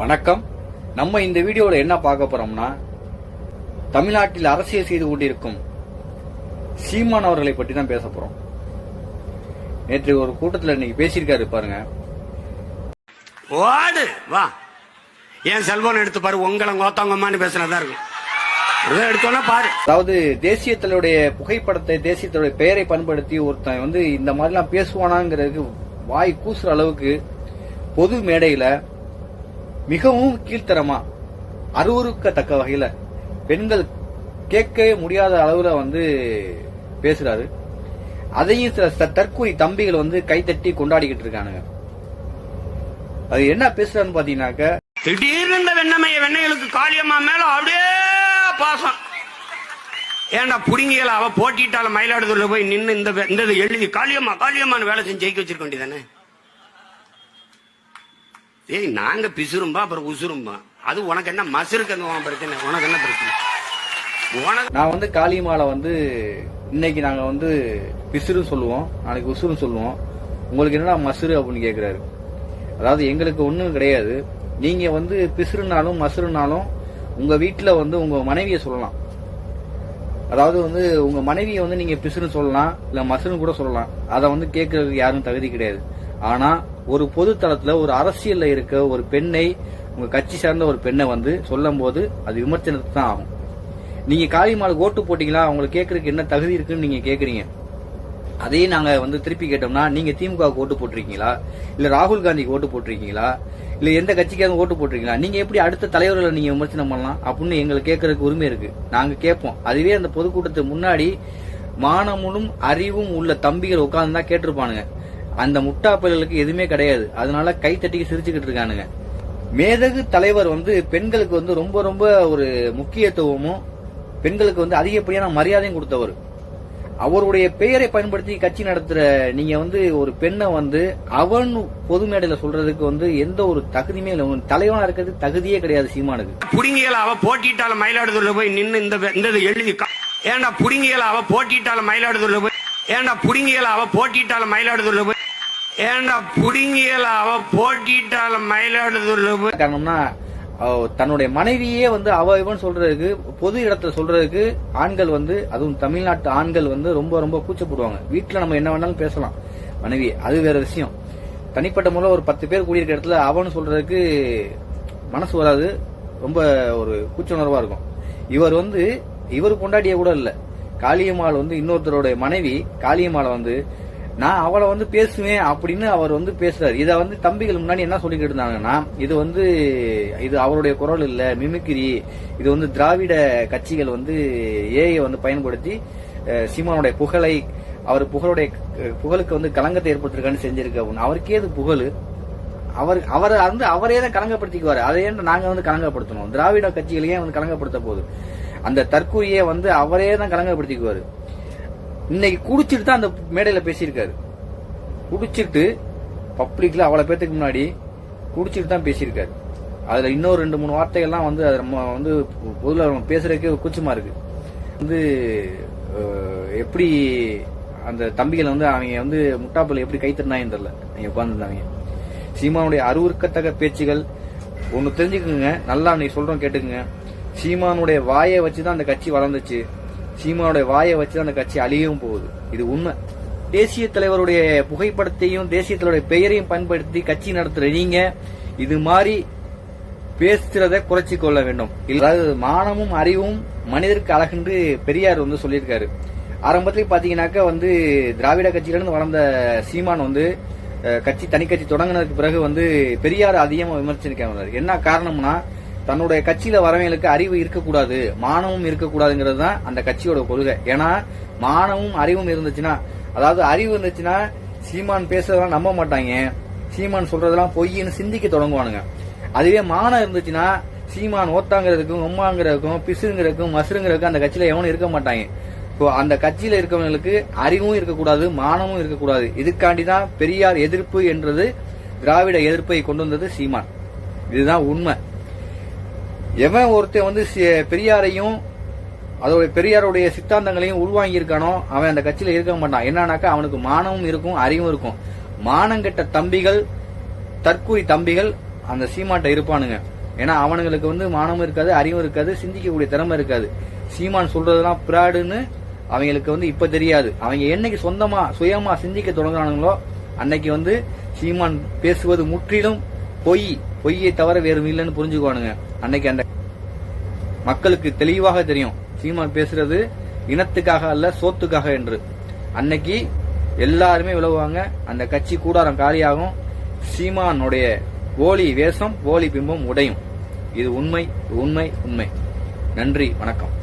வணக்கம். நம்ம இந்த வீடியோவில் என்ன பார்க்க போறோம்னா தமிழ்நாட்டில் அரசியல் செய்து கொண்டிருக்கும் சீமான் அவர்களை பற்றி தான் பேச போறோம். நேற்று ஒரு கூட்டத்தில் இன்னைக்கு பேசியிருக்காரு பாருங்க. ஓடு வா. என் செல்போன் எடுத்து பாரு உங்களை கோத்தவங்கம்மான்னு பேசுனதா இருக்கும். இதை எடுத்தோன்னா பாரு. அதாவது தேசியத்தினுடைய புகைப்படத்தை தேசியத்தினுடைய பெயரை பயன்படுத்தி ஒருத்தன் வந்து இந்த மாதிரிலாம் பேசுவானாங்கிறதுக்கு வாய் கூசுற அளவுக்கு பொது மேடையில மிகவும் கீழ்த்தரமா அருவருக்கத்தக்க வகையில பெண்கள் கேட்கவே முடியாத அளவுல வந்து பேசுறாரு. அதையும் சில த- தற்கூரி தம்பிகள் வந்து கைத்தட்டி கொண்டாடிக்கிட்டு இருக்கானுங்க. அது என்ன பேசுறான்னு பாத்தீங்கன்னாக்க திடீர்னு இந்த வெண்ணமைய வெண்ணைகளுக்கு காளியம்மா மேல அப்படியே பாசம். ஏன்டா புடிங்கியல? அவ போட்டிட்டால மயிலாடுதுறையில போய் நின்று இந்த இந்த எழுதி காளியம்மா காளியம்மான்னு வேலை செஞ்சு ஜெயிக்க வச்சிருக்க வேண்டியதானே? ஏய் நாங்க பிசுரும்பா அப்புறம் உசுரும்பா. அது உனக்கு என்ன மசுருக்கு உன் பிரச்சனை? உனக்கு என்ன பிரச்சனை? நான் வந்து காளிமாலை வந்து இன்னைக்கு நாங்க வந்து பிசுறுன்னு சொல்லுவோம். நாளைக்கு உசுறுன்னு சொல்லுவோம். உங்களுக்கு என்னடா மசுறு அப்படின்னு கேக்குறாரு. அதாவது எங்களுக்கு ஒண்ணும் கிடையாது. நீங்க வந்து பிசுறுனாலும் மசுறுனாலும் உங்க வீட்டுல வந்து உங்க மனைவியை சொல்லலாம். அதாவது வந்து உங்க மனைவியை வந்து நீங்க பிசுறுன்னு சொல்லலாம் இல்ல மசுறுன்னு கூட சொல்லலாம். அதை வந்து கேட்கறதுக்கு யாரும் தகுதி கிடையாது. ஆனா ஒரு பொது தளத்துல ஒரு அரசியல்ல இருக்க ஒரு பெண்ணை உங்க கட்சி சார்ந்த ஒரு பெண்ணை வந்து சொல்லும் போது அது விமர்சனத்துக்கு தான் ஆகும். நீங்க காளிமாலுக்கு ஓட்டு போட்டீங்களா? அவங்களுக்கு கேட்கறதுக்கு என்ன தகுதி இருக்குன்னு நீங்க கேக்குறீங்க அதையே நாங்க வந்து திருப்பி கேட்டோம்னா நீங்க திமுக ஓட்டு போட்டிருக்கீங்களா? இல்ல ராகுல் காந்திக்கு ஓட்டு போட்டிருக்கீங்களா? இல்ல எந்த கட்சிக்காக ஓட்டு போட்டிருக்கீங்களா? நீங்க எப்படி அடுத்த தலைவர்களை நீங்க விமர்சனம் பண்ணலாம்? அப்படின்னு எங்களுக்கு கேட்கறதுக்கு உரிமை இருக்கு. நாங்க கேட்போம். அதுவே அந்த பொதுக்கூட்டத்துக்கு முன்னாடி மானமும் அறிவும் உள்ள தம்பிகள் உட்கார்ந்து தான் கேட்டிருப்பானுங்க. அந்த முட்டா பயல்களுக்கு எதுவுமே கிடையாது. அதனால கை தட்டிக்கு சிரிச்சுக்கிட்டு இருக்கானுங்க. மேதகு தலைவர் வந்து பெண்களுக்கு வந்து ரொம்ப ரொம்ப ஒரு முக்கியத்துவமும் பெண்களுக்கு வந்து அதிகப்படியான மரியாதையும் கொடுத்தவர். அவருடைய பெயரை பயன்படுத்தி கட்சி நடத்துற நீங்க வந்து ஒரு பெண்ணை வந்து அவன் பொது மேடையில சொல்றதுக்கு வந்து எந்த ஒரு தகுதியுமே இல்லை. தலைவனா இருக்கிறது தகுதியே கிடையாது சீமானுக்கு. புடிங்கியல அவ போட்டிட்டால மயிலாடுதுறையில போய் நின்று இந்த இந்த எழுதி ஏன்டா புடிங்கியல அவ போட்டிட்டால மயிலாடுதுறையில போய் ஏன்டா புடிங்கியல அவ போட்டிட்டால மயிலாடுதுறையில போய் ஏண்டா புடுங்கியல? அவ போட்டிட்டால மயிலாடுதுறையில காரணம்னா தன்னுடைய மனைவியே வந்து அவ இவன் சொல்றதுக்கு பொது இடத்துல சொல்றதுக்கு ஆண்கள் வந்து அதுவும் தமிழ்நாட்டு ஆண்கள் வந்து ரொம்ப ரொம்ப கூச்சப்படுவாங்க. வீட்டுல நம்ம என்ன வேணாலும் பேசலாம். மனைவி அது வேற விஷயம். தனிப்பட்ட முறையில் ஒரு பத்து பேர் கூடியிருக்க இடத்துல அவன் சொல்றதுக்கு மனசு வராது. ரொம்ப ஒரு கூச்ச இருக்கும். இவர் வந்து இவர் கொண்டாடிய கூட இல்ல. காளியம்மாள் வந்து இன்னொருத்தருடைய மனைவி காளியம்மாளை வந்து நான் அவளை வந்து பேசுவேன் அப்படின்னு அவர் வந்து பேசுறாரு. இத வந்து தம்பிகள் முன்னாடி என்ன சொல்லிக்கிட்டு இருந்தாங்கன்னா இது வந்து இது அவருடைய குரல் இல்ல மிமிக்ரி. இது வந்து திராவிட கட்சிகள் வந்து ஏஐ வந்து பயன்படுத்தி சீமானுடைய புகழை அவர் புகழுடைய புகழுக்கு வந்து கலங்கத்தை ஏற்படுத்திருக்கான்னு செஞ்சிருக்க அப்படின்னு அவருக்கே அது புகழ். அவர் அவர் வந்து அவரே தான் கலங்கப்படுத்திக்குவாரு அதை ஏன் நாங்க வந்து கலங்கப்படுத்தணும் திராவிட கட்சிகளையே வந்து கலங்கப்படுத்த போகுது. அந்த தற்கூரியை வந்து அவரே தான் கலங்கப்படுத்திக்குவாரு இன்னைக்கு குடிச்சிட்டு தான் அந்த மேடையில பேசியிருக்காரு. குடிச்சிட்டு பப்ளிக்ல அவ்வளவு பேர்த்துக்கு முன்னாடி குடிச்சிட்டு தான் பேசியிருக்காரு. அதுல இன்னொரு ரெண்டு மூணு வார்த்தைகள்லாம் வந்து அது நம்ம வந்து பொதுல நம்ம பேசுறதுக்கே ஒரு கூச்சமா இருக்கு. வந்து எப்படி அந்த தம்பிகளை வந்து அவங்க வந்து முட்டாப்பில் எப்படி கைத்தறினாங்கன்னு தெரியல. அவங்க உட்காந்துருந்தாங்க சீமானுடைய அருவருக்கத்தக்க பேச்சுகள் ஒன்னு தெரிஞ்சுக்குங்க நல்லா நீ சொல்றோம் கேட்டுக்குங்க. சீமானுடைய வாயை வச்சு தான் அந்த கட்சி வளர்ந்துச்சு. சீமானுடைய வாயை வச்சு தான் அந்த கட்சி அழியவும் போகுது. இது உண்மை. தேசிய தலைவருடைய புகைப்படத்தையும் தேசிய தலைவருடைய பெயரையும் பயன்படுத்தி கட்சி நடத்துற நீங்க இது மாதிரி பேசுறத குறைச்சி கொள்ள வேண்டும். அதாவது மானமும் அறிவும் மனிதருக்கு அழகென்று பெரியார் வந்து சொல்லியிருக்காரு. ஆரம்பத்துல பாத்தீங்கன்னாக்க வந்து திராவிட கட்சியிலிருந்து வளர்ந்த சீமான் வந்து கட்சி தனி கட்சி தொடங்கினதுக்கு பிறகு வந்து பெரியார் அதிகமா விமர்சனிக்க என்ன காரணம்னா தன்னுடைய கட்சியில வரவங்களுக்கு அறிவு இருக்கக்கூடாது மானமும் இருக்கக்கூடாதுங்கிறது தான் அந்த கட்சியோட கொள்கை. ஏன்னா மானமும் அறிவும் இருந்துச்சுன்னா அதாவது அறிவு இருந்துச்சுன்னா சீமான் பேசுறதெல்லாம் நம்ப மாட்டாங்க. சீமான் சொல்றதெல்லாம் பொய்ன்னு சிந்திக்க தொடங்குவானுங்க. அதுவே மானம் இருந்துச்சுன்னா சீமான் ஓத்தாங்கிறதுக்கும் உம்மாங்கிறதுக்கும் பிசுங்கிறதுக்கும் மசுருங்கிறதுக்கும் அந்த கட்சியில எவனும் இருக்க மாட்டாங்க. இப்போ அந்த கட்சியில இருக்கவங்களுக்கு அறிவும் இருக்கக்கூடாது மானமும் இருக்கக்கூடாது. இதுக்காண்டி தான் பெரியார் எதிர்ப்பு என்றது திராவிட எதிர்ப்பை கொண்டு வந்தது சீமான். இதுதான் உண்மை. எவன் ஒருத்தன் வந்து பெரியாரையும் அதோட பெரியாருடைய சித்தாந்தங்களையும் உள்வாங்கியிருக்கானோ அவன் அந்த கட்சியில இருக்க மாட்டான். என்னன்னாக்கா அவனுக்கு மானமும் இருக்கும் அறிவும் இருக்கும். மானங்கெட்ட தம்பிகள் தற்கூரி தம்பிகள் அந்த சீமாட்ட இருப்பானுங்க. ஏன்னா அவனுங்களுக்கு வந்து மானமும் இருக்காது அறிவும் இருக்காது சிந்திக்கக்கூடிய திறமை இருக்காது. சீமான் சொல்றதெல்லாம் பிராடுன்னு அவங்களுக்கு வந்து இப்ப தெரியாது. அவங்க என்னைக்கு சொந்தமா சுயமா சிந்திக்க தொடங்குறானுங்களோ அன்னைக்கு வந்து சீமான் பேசுவது முற்றிலும் பொய் பொய்யை தவிர வேறு இல்லைன்னு புரிஞ்சுக்குவானுங்க. அன்னைக்கு அந்த மக்களுக்கு தெளிவாக தெரியும். சீமான் பேசுறது இனத்துக்காக அல்ல சோத்துக்காக என்று. அன்னைக்கு எல்லாருமே விலகுவாங்க. அந்த கட்சி கூடாரம் காலியாகும். சீமானுடைய போலி வேஷம் போலி பிம்பம் உடையும். இது உண்மை உண்மை உண்மை. நன்றி வணக்கம்.